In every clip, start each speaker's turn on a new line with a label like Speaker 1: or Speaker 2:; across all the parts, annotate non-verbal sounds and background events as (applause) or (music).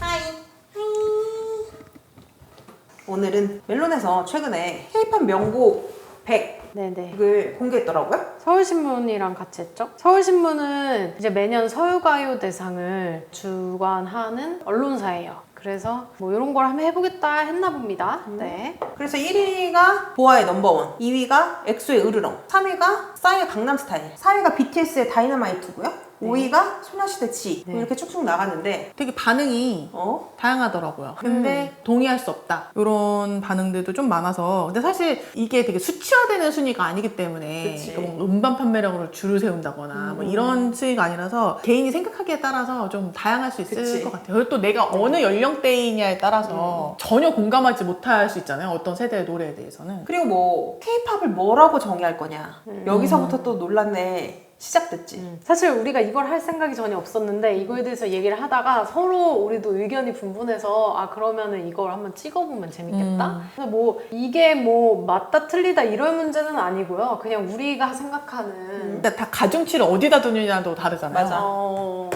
Speaker 1: 하이. 오늘은 멜론에서 최근에 K-팝 명곡 100을
Speaker 2: 네네.
Speaker 1: 공개했더라고요.
Speaker 2: 서울신문이랑 같이 했죠. 서울신문은 이제 매년 서유가요 대상을 주관하는 언론사예요. 그래서 뭐 이런 걸 한번 해보겠다 했나 봅니다. 네.
Speaker 1: 그래서 1위가 보아의 넘버원, 2위가 엑소의 으르렁, 3위가 싸이의 강남스타일, 4위가 BTS의 다이너마이트고요. 5위가 소녀시대 지
Speaker 2: 네.
Speaker 1: 이렇게 쭉쭉 나갔는데
Speaker 3: 되게 반응이
Speaker 1: 어?
Speaker 3: 다양하더라고요. 근데 동의할 수 없다. 이런 반응들도 좀 많아서. 근데 사실 이게 되게 수치화되는 순위가 아니기 때문에
Speaker 1: 그치.
Speaker 3: 그러니까 뭐 음반 판매량으로 줄을 세운다거나 뭐 이런 순위가 아니라서 개인이 생각하기에 따라서 좀 다양할 수 있을
Speaker 1: 그치.
Speaker 3: 것 같아요. 그리고 또 내가 어느 연령대이냐에 따라서 전혀 공감하지 못할 수 있잖아요. 어떤 세대의 노래에 대해서는.
Speaker 1: 그리고 뭐 K-팝을 뭐라고 정의할 거냐 여기서부터 또 논란에 시작됐지.
Speaker 2: 음. 사실 우리가 이걸 할 생각이 전혀 없었는데 이거에 대해서 얘기를 하다가 서로 우리도 의견이 분분해서 아 그러면은 이걸 한번 찍어보면 재밌겠다. 그래서 뭐 이게 뭐 맞다 틀리다 이런 문제는 아니고요. 그냥 우리가 생각하는
Speaker 3: 근데 다 가중치를 어디다 두느냐도 다르잖아요.
Speaker 1: 맞아.
Speaker 2: 어...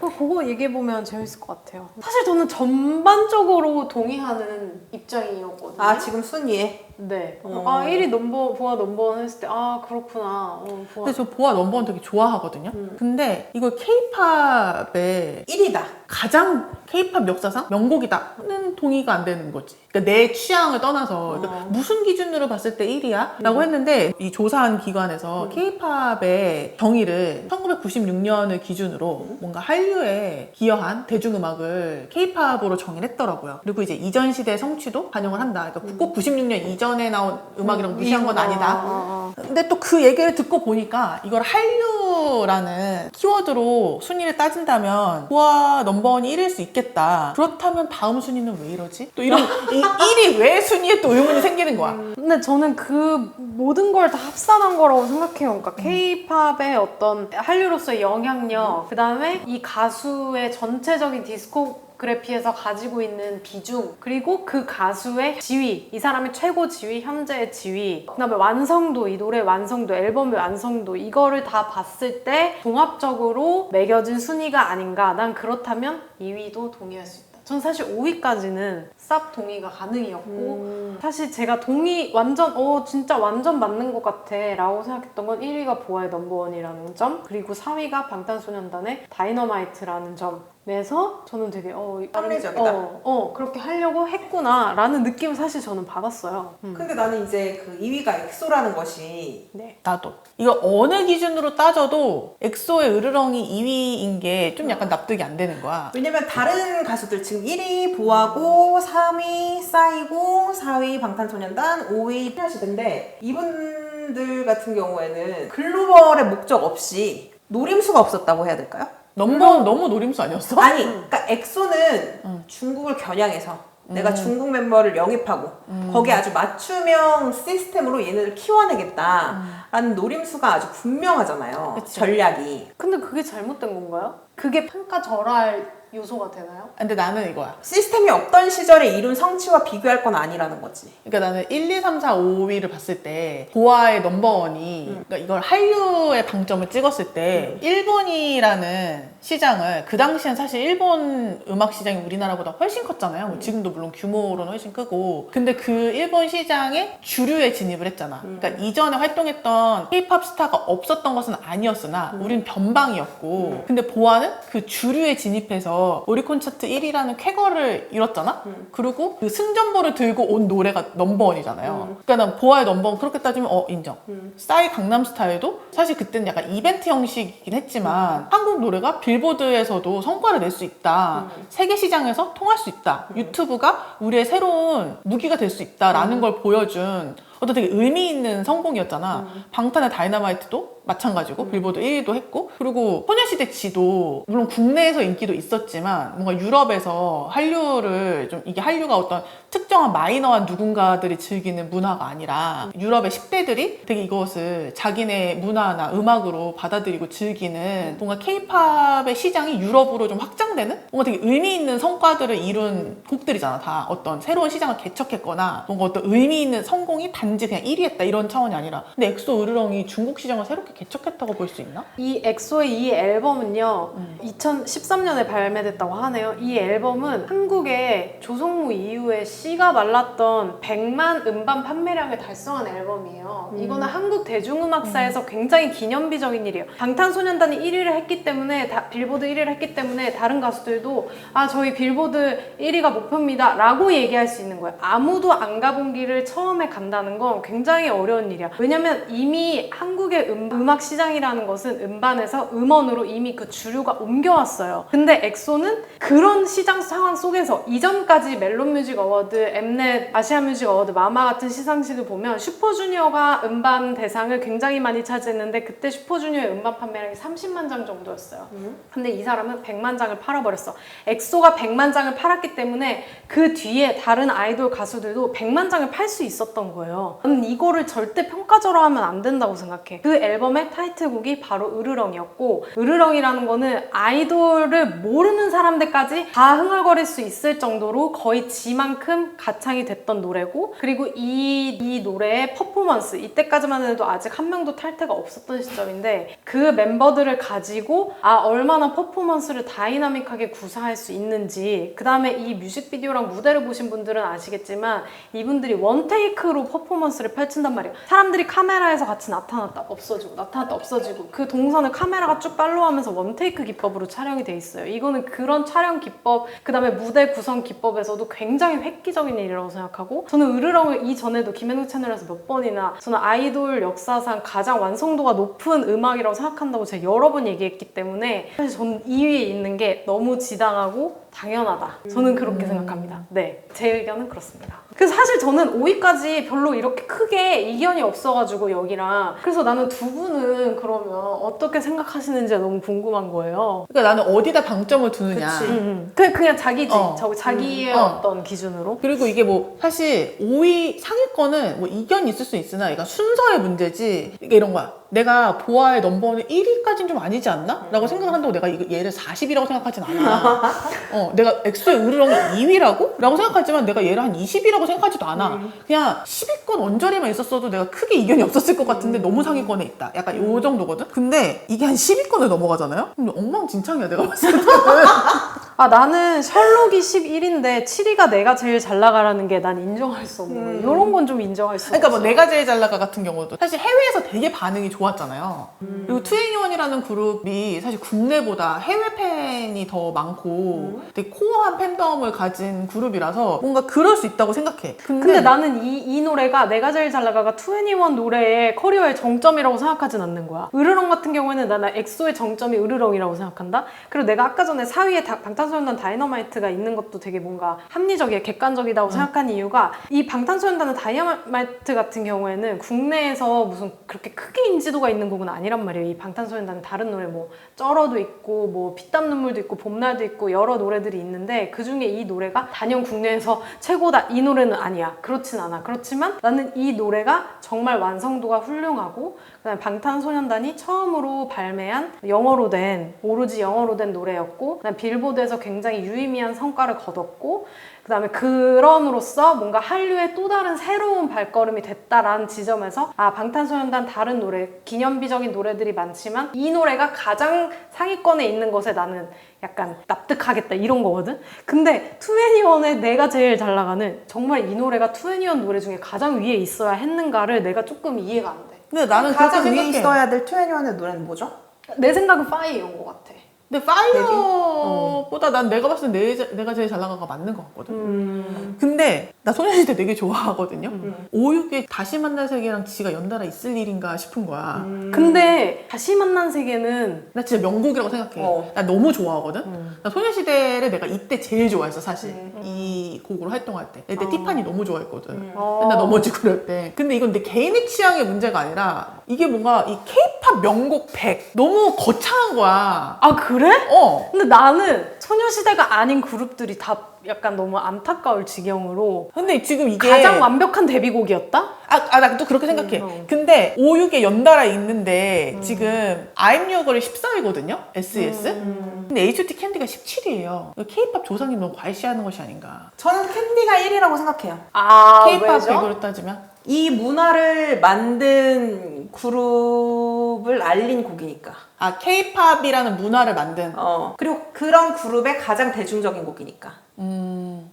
Speaker 2: 그- 그거 얘기해보면 재밌을 것 같아요. 사실 저는 전반적으로 동의하는 입장이었거든요.
Speaker 1: 아 지금 순위에
Speaker 2: 네.
Speaker 1: 어.
Speaker 2: 아, 1위 넘버, 보아 넘버원 했을 때, 아, 그렇구나. 어, 보아.
Speaker 3: 근데 저 보아 넘버원 되게 좋아하거든요.
Speaker 1: 음.
Speaker 3: 근데 이걸 케이팝의
Speaker 1: 1위다.
Speaker 3: 가장 케이팝 역사상 명곡이다는 동의가 안 되는 거지. 그러니까 내 취향을 떠나서 그러니까
Speaker 2: 어. 무슨
Speaker 3: 무슨 기준으로 봤을 때 1위야? 라고 했는데 이 조사한 기관에서 케이팝의 정의를 1996년을 기준으로 뭔가 한류에 기여한 대중음악을 케이팝으로 정의를 했더라고요. 그리고 이제 이전 시대 성취도 반영을 한다. 그러니까 꼭 96년 이전 에 나온 음악이라고 무시한 건 아니다.
Speaker 2: 아, 아, 아.
Speaker 3: 근데 또 그 얘기를 듣고 보니까 이걸 한류라는 키워드로 순위를 따진다면 보아 넘버원이 1일 수 있겠다. 그렇다면 다음 순위는 왜 이러지? 또 이런 (laughs) 이 1위 왜 순위에 또 의문이 생기는 거야.
Speaker 2: 근데 저는 그 모든 걸 다 합산한 거라고 생각해요. 그러니까 케이팝의 어떤 한류로서의 영향력, 그 다음에 이 가수의 전체적인 디스코 그래피에서 가지고 있는 비중, 그리고 그 가수의 지위, 이 사람의 최고 지위, 현재의 지위, 그 다음에 완성도, 이 노래의 완성도, 앨범의 완성도, 이거를 다 봤을 때 종합적으로 매겨진 순위가 아닌가. 난 그렇다면 2위도 동의할 수 있다. 전 사실 5위까지는 쌉 동의가 가능이었고 사실 제가 동의 완전 어 진짜 완전 맞는 것 같아 라고 생각했던 건 1위가 보아의 넘버원이라는 점 그리고 4위가 방탄소년단의 다이너마이트라는 점에서 저는 되게 어, 이-
Speaker 1: 합리적이다.
Speaker 2: 어, 어 그렇게 하려고 했구나 라는 느낌을 사실 저는 받았어요 음.
Speaker 1: 근데 나는 이제 그 2위가 엑소라는 것이
Speaker 2: 네.
Speaker 3: 나도. 이거 어느 기준으로 따져도 엑소의 으르렁이 2위인 게 좀 약간 납득이 안 되는 거야.
Speaker 1: 왜냐면 다른 가수들 지금 1위 보아고 3위 싸이고 4위 방탄소년단 5위 피아시던데 이분들 같은 경우에는 글로벌의 목적 없이 노림수가 없었다고 해야 될까요?
Speaker 3: 넘버원 너무 노림수 아니었어?
Speaker 1: 아니 그러니까 엑소는 중국을 겨냥해서 내가 중국 멤버를 영입하고 거기에 아주 맞춤형 시스템으로 얘네를 키워내겠다라는 노림수가 아주 분명하잖아요
Speaker 3: 그치.
Speaker 1: 전략이
Speaker 2: 근데 그게 잘못된 건가요? 그게 평가 절하할 요소가 되나요?
Speaker 3: 근데 나는 이거야.
Speaker 1: 시스템이 없던 시절에 이룬 성취와 비교할 건 아니라는 거지.
Speaker 3: 그러니까 나는 1, 2, 3, 4, 5위를 봤을 때 보아의 넘버원이 그러니까 이걸 한류의 방점을 찍었을 때 일본이라는 시장을 그 당시엔 사실 일본 음악 시장이 우리나라보다 훨씬 컸잖아요. 뭐 지금도 물론 규모로는 훨씬 크고. 근데 그 일본 시장에 주류에 진입을 했잖아. 그러니까 이전에 활동했던 K-팝 스타가 없었던 것은 아니었으나 우린 변방이었고. 근데 보아는 그 주류에 진입해서 오리콘 차트 1위라는 쾌거를 이뤘잖아. 그리고 그 승전보를 들고 온 노래가 넘버원이잖아요. 그러니까 난 보아의 넘버원 그렇게 따지면 어 인정. 싸이 강남 스타일도 사실 그때는 약간 이벤트 형식이긴 했지만 한국 노래가 빌보드에서도 성과를 낼 수 있다. 세계 시장에서 통할 수 있다. 유튜브가 우리의 새로운 무기가 될 수 있다라는 걸 보여준 어떤 되게 의미 있는 성공이었잖아. 방탄의 다이너마이트도 마찬가지고 빌보드 1위도 했고 그리고 소녀시대 지도 물론 국내에서 인기도 있었지만 뭔가 유럽에서 한류를 좀 이게 한류가 어떤 특정한 마이너한 누군가들이 즐기는 문화가 아니라 유럽의 10대들이 되게 이것을 자기네 문화나 음악으로 받아들이고 즐기는 뭔가 케이팝의 시장이 유럽으로 좀 확장되는 뭔가 되게 의미 있는 성과들을 이룬 곡들이잖아 다. 어떤 새로운 시장을 개척했거나 뭔가 어떤 의미 있는 성공이 달 단지 그냥 1위 했다 이런 차원이 아니라 근데 엑소 으르렁이 중국 시장을 새롭게 개척했다고 볼 수 있나?
Speaker 2: 이 엑소의 이 앨범은요 2013년에 발매됐다고 하네요. 이 앨범은 한국의 조성모 이후에 씨가 말랐던 100만 음반 판매량을 달성한 앨범이에요. 이거는 한국 대중음악사에서 굉장히 기념비적인 일이에요. 방탄소년단이 1위를 했기 때문에 다- 빌보드 1위를 했기 때문에 다른 가수들도 아 저희 빌보드 1위가 목표입니다 라고 얘기할 수 있는 거예요. 아무도 안 가본 길을 처음에 간다는 건 굉장히 어려운 일이야 왜냐면 이미 한국의 음, 음악 시장이라는 것은 음반에서 음원으로 이미 그 주류가 옮겨왔어요 근데 엑소는 그런 시장 상황 속에서 이전까지 멜론 뮤직 어워드, 엠넷, 아시아 뮤직 어워드, 마마 같은 시상식을 보면 슈퍼주니어가 음반 대상을 굉장히 많이 차지했는데 그때 슈퍼주니어의 음반 판매량이 30만 장 정도였어요 근데 이 사람은 100만 장을 팔아버렸어. 엑소가 100만 장을 팔았기 때문에 그 뒤에 다른 아이돌 가수들도 100만 장을 팔 수 있었던 거예요. 나는 이거를 절대 평가절하 하면 안 된다고 생각해. 그 앨범의 타이틀곡이 바로 으르렁이었고 으르렁이라는 거는 아이돌을 모르는 사람들까지 다 흥얼거릴 수 있을 정도로 거의 지만큼 가창이 됐던 노래고 그리고 이, 이 노래의 퍼포먼스 이때까지만 해도 아직 한 명도 탈퇴가 없었던 시점인데 그 멤버들을 가지고 아 얼마나 퍼포먼스를 다이나믹하게 구사할 수 있는지 그 다음에 이 뮤직비디오랑 무대를 보신 분들은 아시겠지만 이분들이 원테이크로 퍼포먼스 를 펼친단 말이에요 사람들이 카메라에서 같이 나타났다 없어지고 나타났다 없어지고 그 동선을 카메라가 쭉 팔로우하면서 원테이크 기법으로 촬영이 돼 있어요 이거는 그런 촬영 기법 그 다음에 무대 구성 기법에서도 굉장히 획기적인 일이라고 생각하고 저는 으르렁을 이전에도 김현우 채널에서 몇 번이나 저는 아이돌 역사상 가장 완성도가 높은 음악이라고 생각한다고 제가 여러 번 얘기했기 때문에 사실 저는 2위에 있는 게 너무 지당하고 당연하다. 저는 그렇게 생각합니다. 네. 제 의견은 그렇습니다. 그래서 사실 저는 5위까지 별로 이렇게 크게 이견이 없어가지고 여기랑 그래서 나는 두 분은 그러면 어떻게 생각하시는지 너무 궁금한 거예요.
Speaker 3: 그러니까 나는 어디다 방점을 두느냐
Speaker 1: 그치.
Speaker 2: 음, 음. 그냥, 그냥 자기지.
Speaker 3: 어.
Speaker 2: 저 자기의
Speaker 3: 음. 어.
Speaker 2: 어. 떤 기준으로.
Speaker 3: 그리고 이게 뭐 사실 5위 상위권은 뭐 이견이 있을 수 있으나 이건 순서의 문제지 이게 이런 거야 내가 보아의 넘버원은 1위까지는 좀 아니지 않나? 라고 생각을 한다고 내가 이거 얘를 40이라고 생각하진 않아 (laughs) 어, 내가 엑소의 으르렁이 2위라고? 라고 생각하지만 내가 얘를 한 20이라고 생각하지도 않아 그냥 10위권 언저리만 있었어도 내가 크게 이견이 없었을 것 같은데 너무 상위권에 있다 약간 요 정도거든? 근데 이게 한 10위권을 넘어가잖아요? 그럼 엉망진창이야 내가 봤을 때는 (laughs)
Speaker 2: 아 나는 셜록이 11인데 7위가 내가 제일 잘 나가라는 게 난 인정할 수 없는 거예요. 이런 건 좀 인정할 수
Speaker 3: 그러니까 뭐
Speaker 2: 없어요.
Speaker 3: 내가 제일 잘 나가 같은 경우도 사실 해외에서 되게 반응이 좋았잖아요. 그리고 투애니원이라는 그룹이 사실 국내보다 해외 팬이 더 많고 되게 코어한 팬덤을 가진 그룹이라서 뭔가 그럴 수 있다고 생각해. 근데,
Speaker 2: 근데 나는 이, 이 노래가 내가 제일 잘 나가가 2NE1 노래의 커리어의 정점이라고 생각하진 않는 거야. 으르렁 같은 경우에는 나는 엑소의 정점이 으르렁이라고 생각한다. 그리고 내가 아까 전에 4위에 다- 방탄 소년단 다이너마이트가 있는 것도 되게 뭔가 합리적이야, 객관적이다고 생각한 이유가 이 방탄소년단은 다이너마이트 같은 경우에는 국내에서 무슨 그렇게 크게 인지도가 있는 곡은 아니란 말이에요. 이 방탄소년단은 다른 노래 뭐 쩔어도 있고 뭐 피땀 눈물도 있고 봄날도 있고 여러 노래들이 있는데 그 중에 이 노래가 단연 국내에서 최고다 이 노래는 아니야. 그렇진 않아. 그렇지만 나는 이 노래가 정말 완성도가 훌륭하고 그다음에 방탄소년단이 처음으로 발매한 영어로 된 오로지 영어로 된 노래였고 그다음에 빌보드에서 굉장히 유의미한 성과를 거뒀고 그다음에 그럼으로써 뭔가 한류의 또 다른 새로운 발걸음이 됐다라는 지점에서 아 방탄소년단 다른 노래 기념비적인 노래들이 많지만 이 노래가 가장 상위권에 있는 것에 나는 약간 납득하겠다 이런 거거든. 근데 투애니원의 내가 제일 잘 나가는 정말 이 노래가 투애니원 노래 중에 가장 위에 있어야 했는가를 내가 조금 이해가 안 돼.
Speaker 3: 근데 나는 그렇게
Speaker 1: 가장 위에
Speaker 3: 생각해.
Speaker 1: 있어야 될 투애니원의 노래는 뭐죠?
Speaker 2: 내 생각은 파이어인 것 같아.
Speaker 3: 근데 파이어보다 난 내가 봤을 때 내, 내가 제일 잘 나가가 맞는 것 같거든.
Speaker 1: 음.
Speaker 3: 근데 나 소녀시대 되게 좋아하거든요. 5, 6에 다시 만날 세계랑 지가 연달아 있을 일인가 싶은 거야.
Speaker 1: 음.
Speaker 2: 근데 다시 만난 세계는
Speaker 3: 나 진짜 명곡이라고 생각해.
Speaker 1: 어.
Speaker 3: 나 너무 좋아하거든.
Speaker 2: 음.
Speaker 3: 나 소녀시대를 내가 이때 제일 좋아했어 사실. 이 곡으로 활동할 때. 이때
Speaker 2: 어.
Speaker 3: 티파니 너무 좋아했거든.
Speaker 1: 음.
Speaker 2: 어.
Speaker 3: 맨날 넘어지고 그럴 때. 근데 이건 내 개인의 취향의 문제가 아니라 이게 뭔가 이 케이팝 K-팝 명곡 100 너무 거창한 거야.
Speaker 2: 아 그래?
Speaker 3: 어.
Speaker 2: 근데 나는 소녀시대가 아닌 그룹들이 다 약간 너무 안타까울 지경으로
Speaker 3: 근데 지금 이게
Speaker 2: 가장 완벽한 데뷔곡이었다?
Speaker 3: 아, 아, 나또 그렇게 생각해.
Speaker 2: 음.
Speaker 3: 근데 5, 6에 연달아 있는데 지금 I'm Your Girl이 14위거든요? SES?
Speaker 2: 음.
Speaker 3: 근데 H.O.T 캔디가 17위예요. K-팝 조상님 너무 과시하는 것이 아닌가.
Speaker 1: 저는 캔디가 1위라고 생각해요.
Speaker 2: 아
Speaker 3: K-팝
Speaker 2: 왜죠?
Speaker 3: 100으로 따지면?
Speaker 1: 이 문화를 만든 그룹을 알린 곡이니까.
Speaker 3: 아, K-팝이라는 문화를 만든.
Speaker 1: 어. 그리고 그런 그룹의 가장 대중적인 곡이니까.
Speaker 3: 음.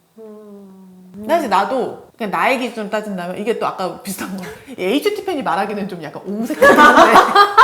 Speaker 3: 사실 나도 그냥 나의 기준으로 따진다면 이게 또 아까 비슷한 거. 이 H.O.T 팬이 말하기는 좀 약간 옹색한데. (laughs)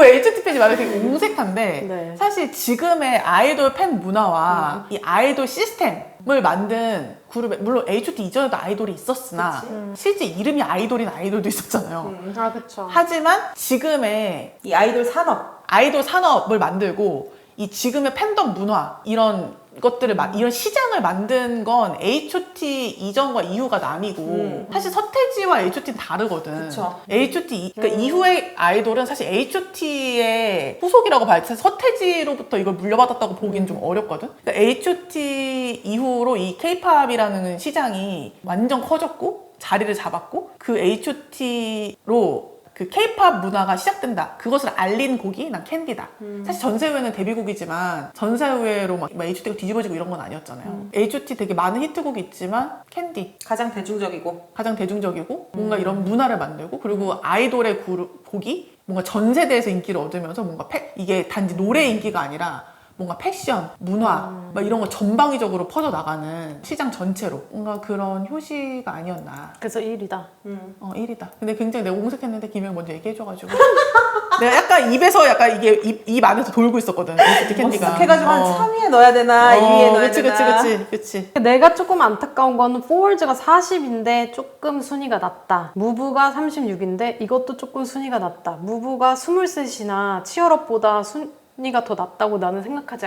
Speaker 3: 그 팬이 말하기 되게 옹색한데
Speaker 2: 네.
Speaker 3: 사실 지금의 아이돌 팬 문화와 이 아이돌 시스템을 만든 그룹에 물론 H.O.T 이전에도 아이돌이 있었으나 실제 이름이 아이돌인 아이돌도 있었잖아요.
Speaker 2: 음, 아 그쵸.
Speaker 3: 하지만 지금의
Speaker 1: 이 아이돌 산업.
Speaker 3: 아이돌 산업을 만들고 이 지금의 팬덤 문화 이런 것들을 마- 이런 시장을 만든 건 H.O.T 이전과 이후가 나뉘고
Speaker 1: 음.
Speaker 3: 사실 서태지와 H.O.T는 다르거든.
Speaker 1: 그쵸.
Speaker 3: H.O.T 이-
Speaker 2: 음.
Speaker 3: 그러니까 이후의 아이돌은 사실 H.O.T의 후속이라고 봐야 돼. 서태지로부터 이걸 물려받았다고 보기는 좀 어렵거든. 그러니까 H.O.T 이후로 이 K-팝이라는 시장이 완전 커졌고 자리를 잡았고 그 H.O.T로 그 K-팝 문화가 시작된다. 그것을 알린 곡이 난 캔디다. 사실 전세후에는 데뷔곡이지만 전세후에로 막 H.O.T가 뒤집어지고 이런 건 아니었잖아요. H.O.T 되게 많은 히트곡이 있지만 캔디
Speaker 1: 가장 대중적이고.
Speaker 3: 가장 대중적이고 뭔가 이런 문화를 만들고 그리고 아이돌의 그룹, 곡이 뭔가 전 세대에서 인기를 얻으면서 뭔가 패, 이게 단지 노래 인기가 아니라 뭔가 패션, 문화 막 이런 거 전방위적으로 퍼져 나가는 시장 전체로 뭔가 그런 효시가 아니었나.
Speaker 2: 그래서 1위다.
Speaker 1: 음.
Speaker 3: 어 1위다. 근데 굉장히 내가 옹색했는데 김영 먼저 얘기해줘가지고 (laughs) 내가 약간 입에서 약간 이게 입, 입 안에서 돌고 있었거든. 이 캔디가.
Speaker 1: 해가지고 한
Speaker 3: 어.
Speaker 1: 3위에 넣어야 되나, 2위에 넣어야
Speaker 3: 그치,
Speaker 1: 되나.
Speaker 3: 그치, 그치, 그치.
Speaker 2: 내가 조금 안타까운 거는 포월즈가 40인데 조금 순위가 낮다. 무브가 36인데 이것도 조금 순위가 낮다. 무브가 23이나 치얼업보다 순 위가 더 낮다고 나는 생각하지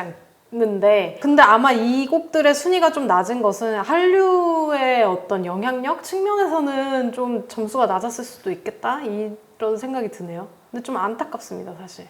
Speaker 2: 않는데 근데 아마 이 곡들의 순위가 좀 낮은 것은 한류의 어떤 영향력 측면에서는 좀 점수가 낮았을 수도 있겠다 이런 생각이 드네요. 근데 좀 안타깝습니다 사실.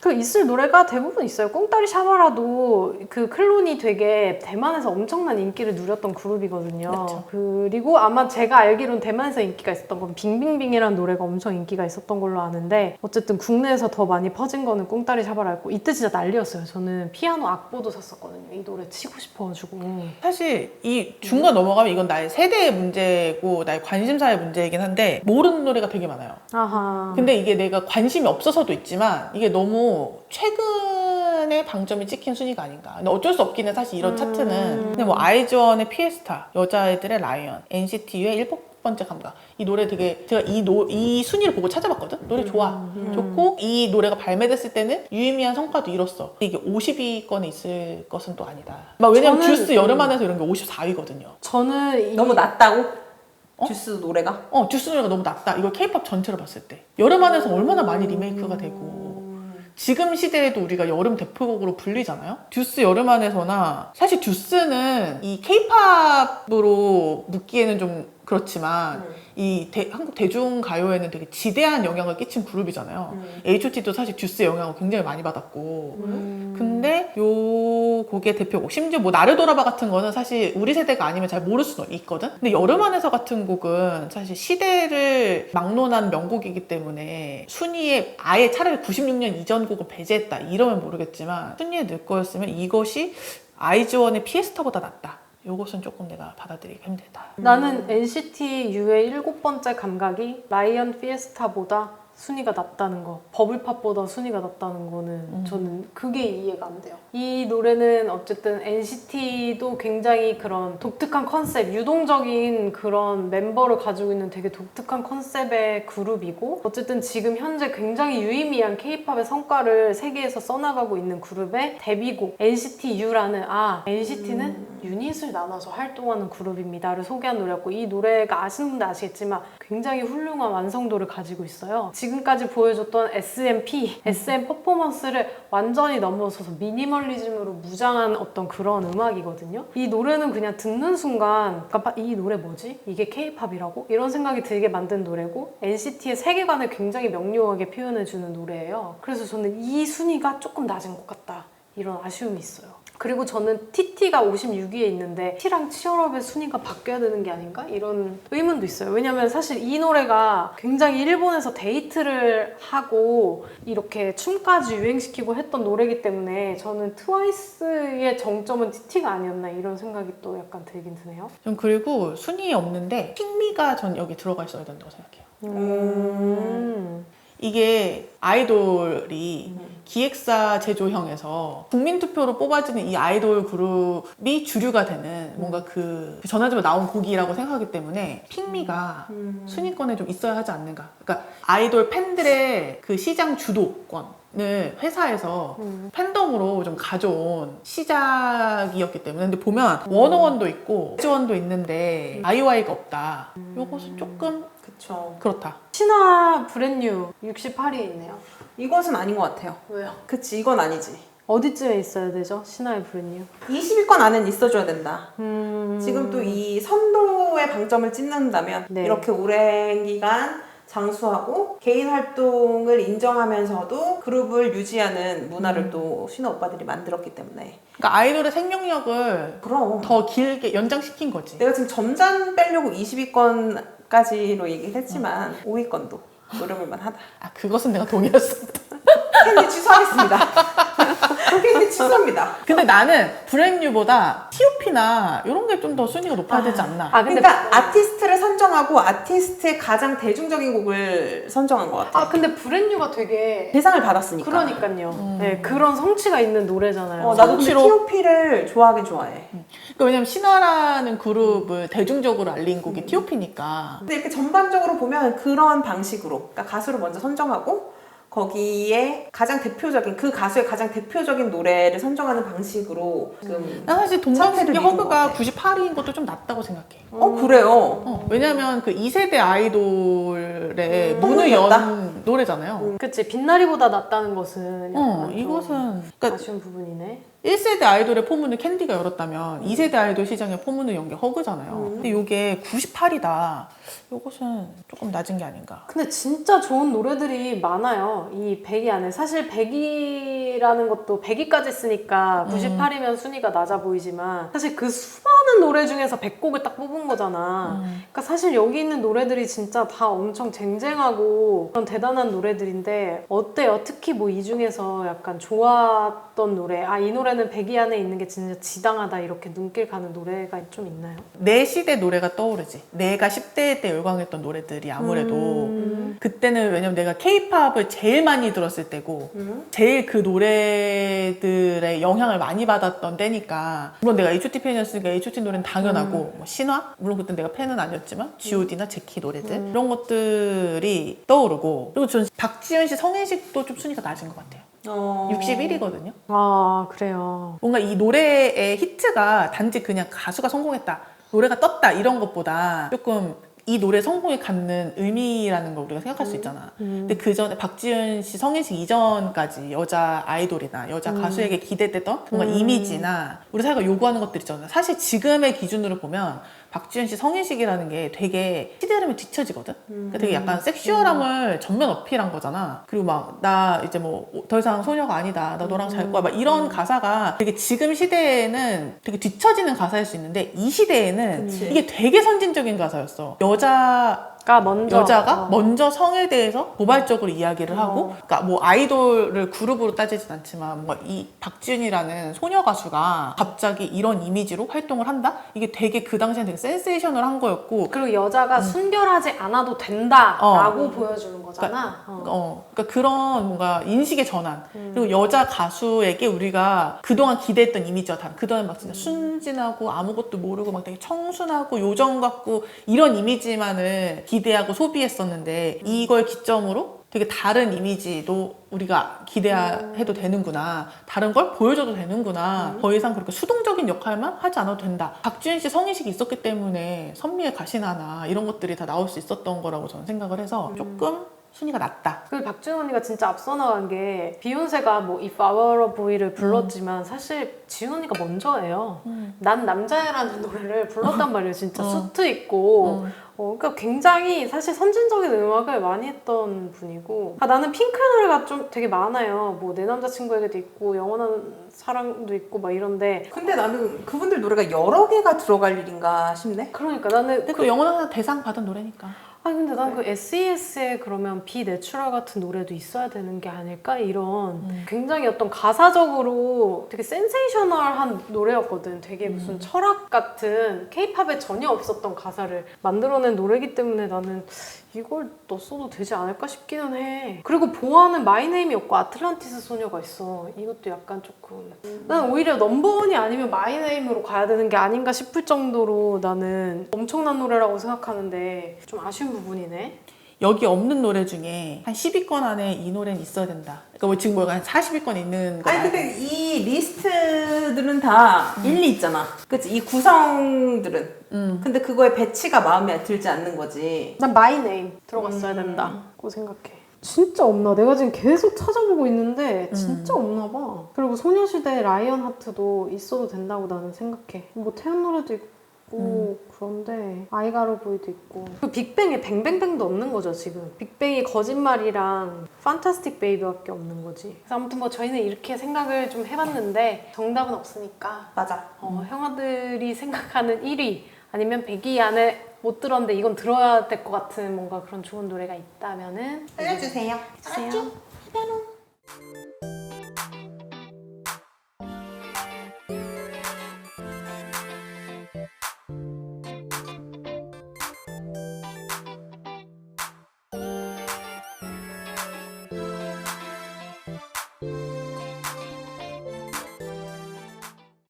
Speaker 2: 그 있을 노래가 대부분 있어요. 꽁따리 샤바라도 그 클론이 되게 대만에서 엄청난 인기를 누렸던 그룹이거든요.
Speaker 3: 그쵸.
Speaker 2: 그리고 아마 제가 알기로는 대만에서 인기가 있었던 건 빙빙빙이라는 노래가 엄청 인기가 있었던 걸로 아는데 어쨌든 국내에서 더 많이 퍼진 거는 꽁따리 샤바라였고 이때 진짜 난리였어요. 저는 피아노 악보도 샀었거든요. 이 노래 치고 싶어가지고.
Speaker 3: 사실 이 중간 넘어가면 이건 나의 세대의 문제고 나의 관심사의 문제이긴 한데 모르는 노래가 되게 많아요.
Speaker 2: 아하.
Speaker 3: 근데 이게 내가 관심이 없어서도 있지만 이게 너무 최근에 방점이 찍힌 순위가 아닌가. 근데 어쩔 수해 사실 이런 차트는. 근데 뭐 아이즈원의 피에스타, 여자애들의 라이언, NCT U의 일곱 번째 감각. 이 노래 되게 제가 이, 노, 이 순위를 보고 찾아봤거든. 노래 좋아, 좋고 이 노래가 발매됐을 때는 유의미한 성과도 이뤘어. 이게 50위권에 있을 것은 또 아니다. 막 왜냐면
Speaker 2: 저는-
Speaker 3: 듀스 여름 안에서 이런 게 54위거든요.
Speaker 2: 저는 이-
Speaker 1: 너무 낮다고? 듀스 노래가?
Speaker 3: 어, 듀스 노래가 너무 낮다. 이걸 케이팝 전체로 봤을 때. 여름 안에서 얼마나 많이 리메이크가 되고. 지금 시대에도 우리가 여름 대표곡으로 불리잖아요? 듀스 여름 안에서나 사실 듀스는 이 케이팝으로 묻기에는 좀 그렇지만 이 대- 한국 대중 가요에는 되게 지대한 영향을 끼친 그룹이잖아요. H.O.T도 사실 듀스의 영향을 굉장히 많이 받았고. 근데 요 곡의 대표곡 심지어 뭐 나를 돌아봐 같은 거는 사실 우리 세대가 아니면 잘 모를 수도 있거든? 근데 여름 안에서 같은 곡은 사실 시대를 막론한 명곡이기 때문에 순위에 아예 차라리 96년 이전 곡을 배제했다 이러면 모르겠지만 순위에 넣을 거였으면 이것이 아이즈원의 피에스타보다 낫다 요것은 조금 내가 받아들이기 힘들다.
Speaker 2: 나는 NCT U의 일곱 번째 감각이 라이언 피에스타보다 순위가 낮다는 거, 버블팝보다 순위가 낮다는 거는 저는 그게 이해가 안 돼요. 이 노래는 어쨌든 NCT도 굉장히 그런 독특한 컨셉, 유동적인 그런 member를 가지고 있는 되게 독특한 컨셉의 그룹이고 어쨌든 지금 현재 굉장히 유의미한 K-팝의 성과를 세계에서 써나가고 있는 그룹의 데뷔곡 NCT U라는 아 NCT는 유닛을 나눠서 활동하는 그룹입니다를 소개한 노래였고 이 노래가 아시는 분들 아시겠지만 굉장히 훌륭한 완성도를 가지고 있어요. 지금 지금까지 보여줬던 SMP, SM 퍼포먼스를 완전히 넘어서서 미니멀리즘으로 무장한 어떤 그런 음악이거든요. 이 노래는 그냥 듣는 순간 깜빡 이 노래 뭐지? 이게 K-팝이라고? 이런 생각이 들게 만든 노래고 NCT의 세계관을 굉장히 명료하게 표현해주는 노래예요. 그래서 저는 이 순위가 조금 낮은 것 같다. 이런 아쉬움이 있어요. 그리고 저는 TT가 56위에 있는데 T랑 치얼업의 순위가 바뀌어야 되는 게 아닌가? 이런 의문도 있어요. 왜냐면 사실 이 노래가 굉장히 일본에서 데이트를 하고 이렇게 춤까지 유행시키고 했던 노래이기 때문에 저는 트와이스의 정점은 TT가 아니었나 이런 생각이 또 약간 들긴 드네요.
Speaker 3: 전 그리고 순위 없는데 핑미가 전 여기 들어가 있어야 된다고 생각해요.
Speaker 2: 음.
Speaker 3: 이게 아이돌이 기획사 제조형에서 국민투표로 뽑아지는 이 아이돌 그룹이 주류가 되는 뭔가 그 전화적으로 나온 곡이라고 생각하기 때문에 핑미가 순위권에 좀 있어야 하지 않는가. 그러니까 아이돌 팬들의 그 시장 주도권 을 회사에서
Speaker 2: 음.
Speaker 3: 팬덤으로 좀 가져온 시작이었기 때문에 근데 보면 워너원도 있고 지원도 있는데 아이와이가 없다. 요것은 조금
Speaker 1: 그쵸.
Speaker 3: 그렇다.
Speaker 2: 신화 브랜뉴 68위에 있네요.
Speaker 1: 이것은 아닌 것 같아요.
Speaker 2: 왜요?
Speaker 1: 그치, 이건 아니지.
Speaker 2: 어디쯤에 있어야 되죠? 신화의 브랜뉴.
Speaker 1: 20위권 안에는 있어줘야 된다.
Speaker 2: 음.
Speaker 1: 지금 또 이 선도의 방점을 찍는다면
Speaker 2: 네.
Speaker 1: 이렇게 오랜 기간 장수하고 개인 활동을 인정하면서도 그룹을 유지하는 문화를
Speaker 2: 음.
Speaker 1: 또 신호 오빠들이 만들었기 때문에
Speaker 3: 그러니까 아이돌의 생명력을
Speaker 1: 그럼
Speaker 3: 더 길게 연장시킨 거지.
Speaker 1: 내가 지금 점잔 빼려고 20위권 까지로 얘기를 했지만 5위권도 노려볼만 하다.
Speaker 3: 아 그것은 내가 동의했어.
Speaker 1: 캔디 취소하겠습니다. (laughs) 취소합니다.
Speaker 3: 근데 나는 브랜뉴보다 T.O.P나 이런 게 좀 더 순위가 높아야 되지 않나.
Speaker 2: 아 근데
Speaker 1: 그러니까 아티스트를 선정하고 아티스트의 가장 대중적인 곡을 선정한 것 같아.
Speaker 2: 아 근데 브랜뉴가 되게
Speaker 1: 대상을 받았으니까.
Speaker 2: 그러니까요. 네 그런 성취가 있는 노래잖아요.
Speaker 1: 어, 나도 근데
Speaker 3: 성취로.
Speaker 1: T.O.P를 좋아하긴 좋아해.
Speaker 3: 그러니까 왜냐면 신화라는 그룹을 대중적으로 알린 곡이 T.O.P니까.
Speaker 1: 근데 이렇게 전반적으로 보면 그런 방식으로, 그러니까 가수를 먼저 선정하고 거기에 가장 대표적인 그 가수의 가장 대표적인 노래를 선정하는 방식으로 지금
Speaker 3: 나 사실 동방신기 허그가
Speaker 1: 것
Speaker 3: 98위인 것도 좀 낫다고 생각해.
Speaker 1: 어 그래요.
Speaker 3: 어, 왜냐면 그 2세대 아이돌의
Speaker 1: 음,
Speaker 3: 문을? 연 노래잖아요.
Speaker 2: 그치 빛나리보다 낫다는 것은
Speaker 3: 어,
Speaker 2: 약간 좀
Speaker 3: 이것은 그러니까
Speaker 2: 아쉬운 부분이네.
Speaker 3: 1세대 아이돌의 포문을 캔디가 열었다면 2세대 아이돌 시장의 포문을 연 게 허그잖아요.
Speaker 1: 음.
Speaker 3: 근데 이게 98이다. 이것은 조금 낮은 게 아닌가.
Speaker 2: 근데 진짜 좋은 노래들이 많아요. 이 100위 안에. 사실 100위라는 것도 100위까지 쓰니까 98이면 순위가 낮아 보이지만 사실 그 수많은 노래 중에서 100곡을 딱 뽑은 거잖아. 그러니까 사실 여기 있는 노래들이 진짜 다 엄청 쟁쟁하고 그런 대단한 노래들인데 어때요? 특히 뭐 이 중에서 약간 좋았 던 노래. 아, 이 노래는 100위 안에 있는 게 진짜 지당하다. 이렇게 눈길 가는 노래가 좀 있나요?
Speaker 3: 내 시대 노래가 떠오르지. 내가 10대 때 열광했던 노래들이 아무래도
Speaker 2: 음.
Speaker 3: 그때는 왜냐면 내가 케이팝을 제일 많이 들었을 때고
Speaker 1: 음.
Speaker 3: 제일 그 노래들의 영향을 많이 받았던 때니까 물론 내가 H.O.T 팬이었으니까 H.O.T 노래는 당연하고 뭐 신화 물론 그때 내가 팬은 아니었지만 G.O.D나 제키 노래들 이런 것들이 떠오르고 그리고 저는 박지현 씨 성인식도 좀 순위가 낮은 것 같아요.
Speaker 1: 어...
Speaker 3: 61이거든요.
Speaker 2: 아, 그래요.
Speaker 3: 뭔가 이 노래의 히트가 단지 그냥 가수가 성공했다, 노래가 떴다 이런 것보다 조금 이 노래 성공에 갖는 의미라는 걸 우리가 생각할 수 있잖아. 근데 그 전에 박지은 씨 성인식 이전까지 여자 아이돌이나 여자 가수에게 기대되던 뭔가 이미지나 우리 사회가 요구하는 것들 있잖아. 사실 지금의 기준으로 보면 박지은 씨 성인식이라는 게 되게 시대 흐름에 뒤처지거든. 그러니까 되게 약간 섹슈얼함을 전면 어필한 거잖아. 그리고 막 나 이제 뭐 더 이상 소녀가 아니다. 나 너랑 잘 거야. 막 이런 가사가 되게 지금 시대에는 되게 뒤처지는 가사일 수 있는데 이 시대에는
Speaker 1: 그치.
Speaker 3: 이게 되게 선진적인 가사였어. 여자
Speaker 2: 가 먼저
Speaker 3: 여자가
Speaker 2: 어.
Speaker 3: 먼저 성에 대해서 도발적으로 이야기를 하고, 그러니까 뭐 아이돌을 그룹으로 따지진 않지만 뭔가 이 박지윤이라는 소녀 가수가 갑자기 이런 이미지로 활동을 한다? 이게 되게 그 당시엔 되게 센세이셔널한 거였고,
Speaker 2: 그리고 여자가 순결하지 않아도 된다라고 보여주는 거잖아. 어.
Speaker 3: 어, 그러니까 그런 뭔가 인식의 전환
Speaker 2: 음.
Speaker 3: 그리고 여자 가수에게 우리가 그동안 기대했던 이미지와 다른 그동안 막
Speaker 2: 음.
Speaker 3: 진짜 순진하고 아무것도 모르고 막 되게 청순하고 요정 같고 이런 이미지만을 기 대하고 소비했었는데 이걸 기점으로 되게 다른 이미지도 우리가 기대해도 되는구나. 다른 걸 보여줘도 되는구나. 더 이상 그렇게 수동적인 역할만 하지 않아도 된다. 박지윤 씨 성인식이 있었기 때문에 선미의 가시나나 이런 것들이 다 나올 수 있었던 거라고 저는 생각을 해서 조금 순위가 낮다.
Speaker 2: 그 박준 언니가 진짜 앞서 나간 게 비욘세가 뭐 If I Were a Boy를 불렀지만 사실 지훈 언니가 먼저예요. 난 남자애라는 노래를 불렀단 말이에요. 진짜
Speaker 3: 어.
Speaker 2: 수트 있고.
Speaker 3: 음.
Speaker 2: 어, 그러니까 굉장히 사실 선진적인 음악을 많이 했던 분이고 아, 나는 핑크 노래가 좀 되게 많아요. 뭐 내 남자친구에게도 있고 영원한 사랑도 있고 막 이런데
Speaker 1: 근데 나는 그분들 노래가 여러 개가 들어갈 일인가 싶네.
Speaker 2: 그러니까 나는
Speaker 3: 근데 그 영원한 대상 받은 노래니까.
Speaker 2: 아니 근데 난 그 SES에 그러면 비 내추럴 같은 노래도 있어야 되는 게 아닐까? 이런 굉장히 어떤 가사적으로 되게 센세이셔널한 노래였거든. 되게 무슨 철학 같은 케이팝에 전혀 없었던 가사를 만들어낸 노래기 때문에 나는 이걸 넣었어도 되지 않을까 싶기는 해. 그리고 보아는 마이네임이었고 아틀란티스 소녀가 있어. 이것도 약간 조금 난 오히려 넘버원이 아니면 마이네임으로 가야 되는 게 아닌가 싶을 정도로 나는 엄청난 노래라고 생각하는데 좀 아쉬운 부분이네.
Speaker 3: 여기 없는 노래 중에 한 10위권 안에 이 노래는 있어야 된다. 그러니까 뭐 지금 뭐가 한 40위권 있는 거.
Speaker 1: 아니 근데 이 리스트들은 다 일리 있잖아. 그치? 이 구성들은.
Speaker 3: 음.
Speaker 1: 근데 그거의 배치가 마음에 들지 않는 거지.
Speaker 2: 난 마이네임 들어갔어야 된다고 생각해. 진짜 없나? 내가 지금 계속 찾아보고 있는데 진짜 없나 봐. 그리고 소녀시대 라이언 하트도 있어도 된다고 나는 생각해. 뭐 태연 노래도 있고 그런데 아이가로 보이도 있고 그 빅뱅에 뱅뱅뱅도 없는 거죠 지금. 빅뱅이 거짓말이랑 판타스틱 베이비밖에 없는 거지. 그래서 아무튼 뭐 저희는 이렇게 생각을 좀 해봤는데 정답은 없으니까
Speaker 1: 맞아.
Speaker 2: 어, 형아들이 생각하는 1위 아니면 100위 안에 못 들었는데 이건 들어야 될 것 같은 뭔가 그런 좋은 노래가 있다면은
Speaker 1: 알려주세요.
Speaker 2: 주세요.